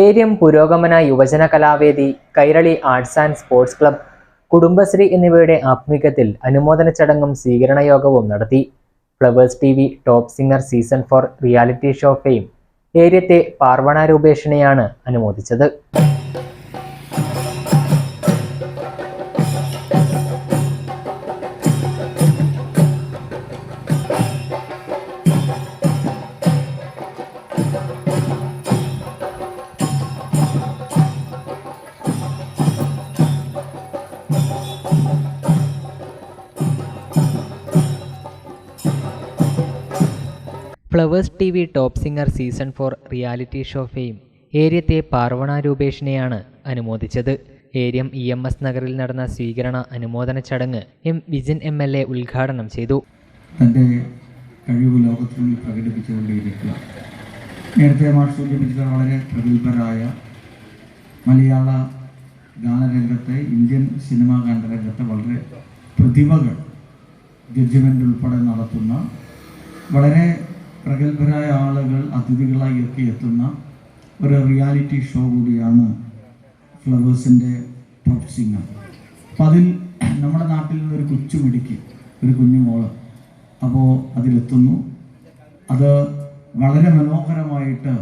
ഏര്യം പുരോഗമന യുവജന കലാവേദി Kairali arts and sports club Kudumbashree എന്നിവയുടെ ആഭിമുഖ്യത്തിൽ അനുമോദന ചടങ്ങും സ്വീകരണ യോഗവും നടത്തി. Flowers T V top singer season four reality show fame ഏര്യത്തെ Parvana രൂപേഷിനെയാണ് അനുമോദിച്ചത്. Flowers T V top singer season four reality show fame ഏര്യത്തെ Parvana രൂപേഷിനെയാണ് അനുമോദിച്ചത്. ഏര്യം ഇ എം എസ് നഗറിൽ നടന്ന സ്വീകരണ അനുമോദന ചടങ്ങ് M Vijin M L A ഉദ്ഘാടനം ചെയ്തു. തന്റെ കഴിവ് ലോകത്തിന് പ്രകടിപ്പിച്ചുകൊണ്ടിരിക്കുക. നേരത്തെ മാർ സൂചിപ്പിച്ചത് വളരെ പ്രഗത്ഭരായ മലയാള ഗാനരംഗത്തെ ഇന്ത്യൻ സിനിമാ ഗാനരംഗത്തെ വളരെ പ്രതിഭകൾ ജഡ്ജിമെന്റ് ഉൾപ്പെടെ നടത്തുന്ന വളരെ പ്രഗത്ഭരായ ആളുകൾ അതിഥികളായി ഒക്കെ എത്തുന്ന ഒരു റിയാലിറ്റി ഷോ കൂടിയാണ് ഫ്ലവേഴ്സിന്റെ ടോപ്പ് സിംഗർ അപ്പം അതിൽ നമ്മുടെ നാട്ടിൽ നിന്നൊരു കൊച്ചു മിടിക്ക് ഒരു കുഞ്ഞു മോൾ അപ്പോൾ അതിലെത്തുന്നു. അത് വളരെ മനോഹരമായിട്ട്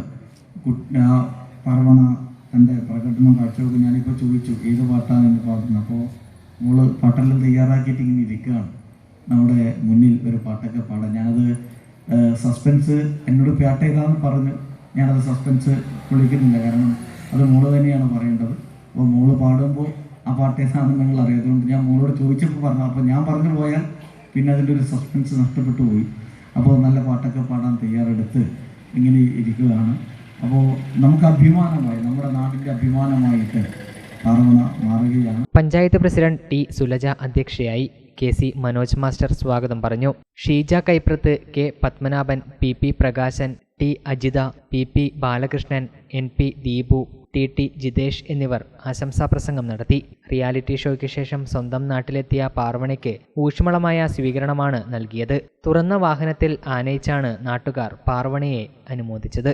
പർവണ തന്റെ പ്രകടനം കാഴ്ചവെക്കും ഞാനിപ്പോൾ ചോദിച്ചു ഏത് പാട്ടാണ് എന്ന് പാടുന്നത്? അപ്പോൾ മോൾ പാട്ടെല്ലാം തയ്യാറാക്കിയിട്ട് ഇങ്ങനെ ഇരിക്കുകയാണ്. നമ്മുടെ മുന്നിൽ ഒരു പാട്ടൊക്കെ പാടാൻ. ഞാനത് സസ്പെൻസ് എന്നോട് പാട്ട് ഏതാന്ന് പറഞ്ഞു. ഞാനത് സസ്പെൻസ് വിളിക്കുന്നില്ല. കാരണം അത് മോൾ തന്നെയാണ് പറയേണ്ടത്. അപ്പോൾ മോൾ പാടുമ്പോൾ ആ പാട്ട് ഏതാണെന്ന് നിങ്ങൾ അറിയാത്തതുകൊണ്ട് ഞാൻ മോളോട് ചോദിച്ചപ്പോൾ പറഞ്ഞു. അപ്പോൾ ഞാൻ പറഞ്ഞു പോയാൽ പിന്നെ അതിന്റെ ഒരു സസ്പെൻസ് നഷ്ടപ്പെട്ടു പോയി. അപ്പോൾ നല്ല പാട്ടൊക്കെ പാടാൻ തയ്യാറെടുത്ത് ഇങ്ങനെ ഇരിക്കുകയാണ് അപ്പോൾ നമുക്ക് അഭിമാനമായി നമ്മുടെ നാടിന്റെ അഭിമാനമായിട്ട് പാർവണ മാറുകയാണ് പഞ്ചായത്ത് പ്രസിഡന്റ് ടി. സുലജ അധ്യക്ഷയായി കെ സി മനോജ് മാസ്റ്റർ സ്വാഗതം പറഞ്ഞു. Sheeja Kaiprath K Padmanabhan P P Prakashan T Ajitha P P Balakrishnan N P Deepu T T Jithesh എന്നിവർ ആശംസാ പ്രസംഗം നടത്തി. റിയാലിറ്റി ഷോയ്ക്ക് ശേഷം സ്വന്തം നാട്ടിലെത്തിയ പാർവണിക്ക് ഊഷ്മളമായ സ്വീകരണമാണ് നൽകിയത്. തുറന്ന വാഹനത്തിൽ ആനയിച്ചാണ് നാട്ടുകാർ പാർവണിയെ അനുമോദിച്ചത്.